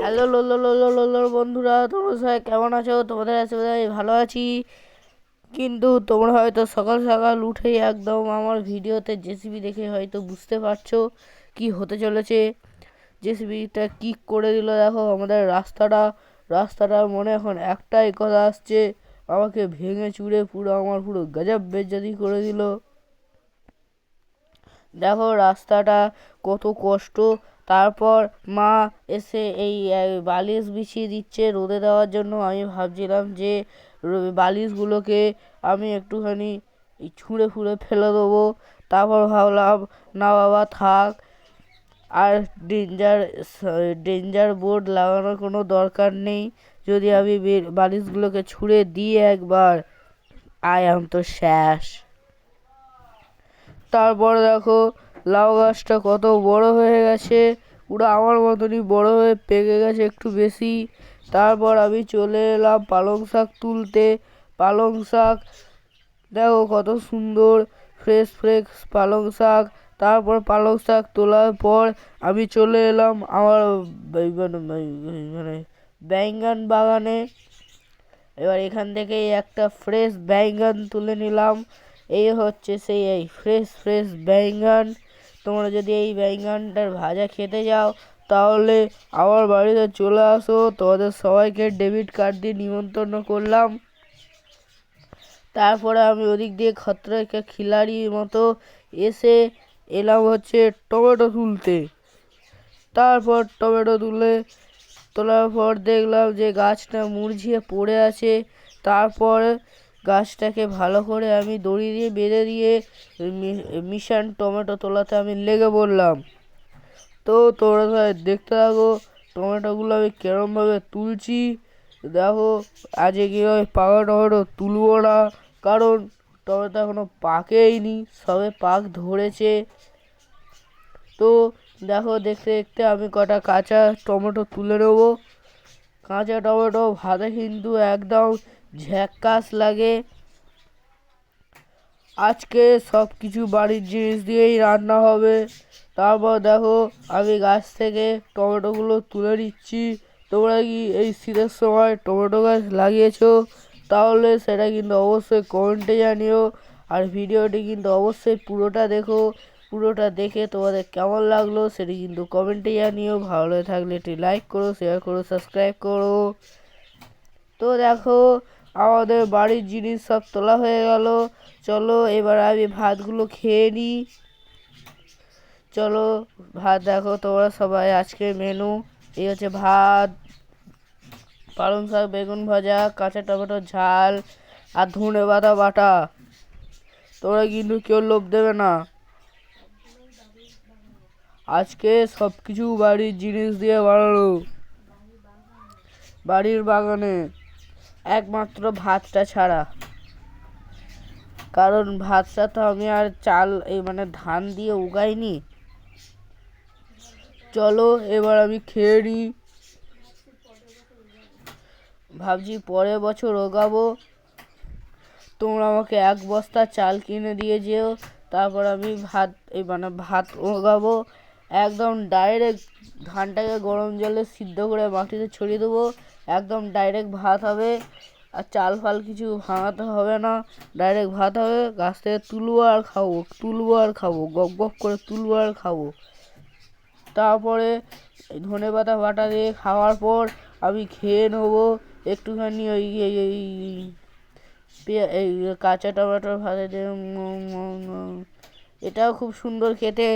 Hello লোলো বন্ধুরা, তোমরা সবাই কেমন আছো? তোমাদের আছে আমি ভালো আছি। কিন্তু তোমরা হয়তো সকাল সকাল উঠেই একদম আমার ভিডিওতে জেসিবি দেখে হয়তো বুঝতে পারছ কি হতে চলেছে। জেসিবিটা কি করে দিল দেখো, আমাদের রাস্তাটা, রাস্তাটার মনে এখন একটাই কথা আসছে, আমাকে ভেঙে চুড়ে পুরো, আমার পুরো গজব বেজ্জাতি করে দিল। দেখো রাস্তাটা কত কষ্ট। তারপর মা এসে এই বালিশ বিছিয়ে দিচ্ছে রোদে দেওয়ার জন্য। আমি ভাবছিলাম যে বালিশগুলোকে আমি একটুখানি ছুঁড়ে ফুঁড়ে ফেলে দেবো। তারপর ভাবলাম, না বাবা, থাক। আর ডেঞ্জার ডেঞ্জার বোর্ড লাগানোর কোনো দরকার নেই। যদি আমি বালিশগুলোকে ছুঁড়ে দিই একবার, আই আম তো শেষ তারপর দেখো, লাউ গাছটা কত বড় হয়ে গেছে। পুরো আমার মতনই বড় হয়ে পেকে গেছে একটু বেশি। তারপর আমি চলে এলাম পালং শাক তুলতে। পালং শাক, দেখো কত সুন্দর ফ্রেশ ফ্রেশ পালং শাক। তারপর পালং শাক তোলার পর আমি চলে এলাম আমার মানে ব্যাঙ্গান বাগানে। এবার এখান থেকে একটা ফ্রেশ ব্যাঙ্গান তুলে নিলাম। এই হচ্ছে সেই এই ফ্রেশ ফ্রেশ ব্যাঙ্গান তোমরা যদি এই ব্যাঙ্গানটার ভাজা খেতে যাও, তাহলে আমার বাড়িতে চলে আসো। তোমাদের সবাইকে ডেবিট কার্ড দিয়ে নিমন্ত্রণ করলাম। তারপরে আমি ওদিক দিয়ে খতরকে খিলাড়ির মতো এসে এলাম হচ্ছে টমেটো তুলতে। তারপর টমেটো তুলে তোলার পর দেখলাম যে গাছটা মুরঝিয়ে পড়ে আছে। তারপর গাছটাকে ভালো করে আমি দড়ি দিয়ে বেঁধে দিয়ে মিশন টমেটো তোলাতে আমি লেগে পড়লাম। তো তোমরা দেখতে থাকো, টমেটোগুলো আমি কেরমভাবে তুলছি। দেখো, আজকে কীভাবে পাকা টমেটো তুলবো না, কারণ টমেটো এখনও পাকেই নি, সবে পাক ধরেছে। তো দেখো, দেখতে দেখতে আমি কটা কাঁচা টমেটো তুলে নেব। কাঁচা টমেটো ভাতে কিন্তু একদম ঝ্যাক্কাস লাগে। আজকে সব কিছু বাড়ির জিনিস দিয়েই রান্না হবে। তারপর দেখো, আমি গাছ থেকে টমেটোগুলো তুলে নিচ্ছি। তোমরা কি এই শীতের সময় টমেটো গাছ লাগিয়েছো? তাহলে সেটা কিন্তু অবশ্যই কমেন্টে জানিও। আর ভিডিওটি কিন্তু অবশ্যই পুরোটা দেখো। পুরোটা দেখে তোমাদের কেমন লাগল সেটি কিন্তু কমেন্টে জানিও। ভালো থাকলে একটি লাইক করো, শেয়ার করো, সাবস্ক্রাইব করো। তো দেখো আমাদের বাড়ির জিনিস সব তোলা হয়ে গেল। চলো, এবার আমি ভাতগুলো খেয়ে নিই চলো, ভাত দেখো তোমরা সবাই আজকের মেনু এই হচ্ছে ভাত, পালং শাক, বেগুন ভাজা, কাঁচা টমেটোর ঝাল, আর ধনে বাটা বাটা। তোমরা কিন্তু কেউ লোভ দেবে না। আজকে সব কিছু বাড়ির জিনিস দিয়ে বানানো। বাড়ির বাগানে। একমাত্র ভাতটা ছাড়া। কারণ ভাতটা তো আমি আর চাল, এই মানে ধান দিয়ে উগাইনি। চলো, এবার আমি খেয়ে নিই ভাবছি পরের বছর ওগাবো। তোমরা আমাকে এক বস্তা চাল কিনে দিয়ে যেও, তারপর আমি ভাত, এই মানে ভাত ওগাবো। একদম ডাইরেক্ট ধানটাকে গরম জলে সিদ্ধ করে মাটিতে ছড়িয়ে দেবো একদম ডাইরেক্ট ভাত হবে আর চাল ফাল কিছু ভাঙাতে হবে না ডাইরেক্ট ভাত হবে গাছ থেকে তুলবো আর খাব তুলবো আর খাব গপ গপ করে তুলবো আর খাব তারপরে ধনে পাতা বাটা দিয়ে খাওয়ার পর আমি খেয়ে নেব একটুখানি ওই এই কাঁচা টমেটোর ভাতে। এটাও খুব সুন্দর খেতে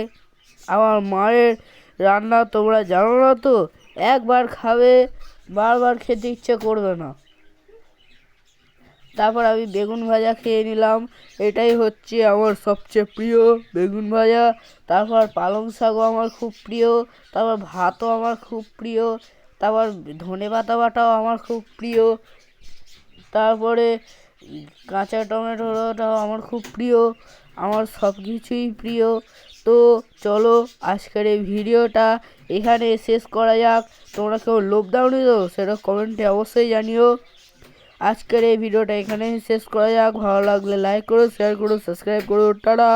আমার মায়ের রান্না তোমরা জানো না তো? একবার খাবে, বারবার খেতে ইচ্ছে করবে না। তারপর আমি বেগুন ভাজা খেয়ে নিলাম। এটাই হচ্ছে আমার সবচেয়ে প্রিয় বেগুন ভাজা। তারপর পালং শাকও আমার খুব প্রিয়। তারপর ভাতও আমার খুব প্রিয়। তারপর ধনে পাতা বাটাও আমার খুব প্রিয়। তারপরে কাঁচা টমেটোটাও আমার খুব প্রিয়। আমার সব কিছুই প্রিয়। তো চলো, আজকের এই ভিডিওটা এখানে শেষ করা যাক। তোমরা কেউ লোভ দাওনি তো, সেটা কমেন্টে অবশ্যই জানিও। আজকের এই ভিডিওটা এখানেই শেষ করা যাক। ভালো লাগলে লাইক করো শেয়ার করো সাবস্ক্রাইব করো। টাটা!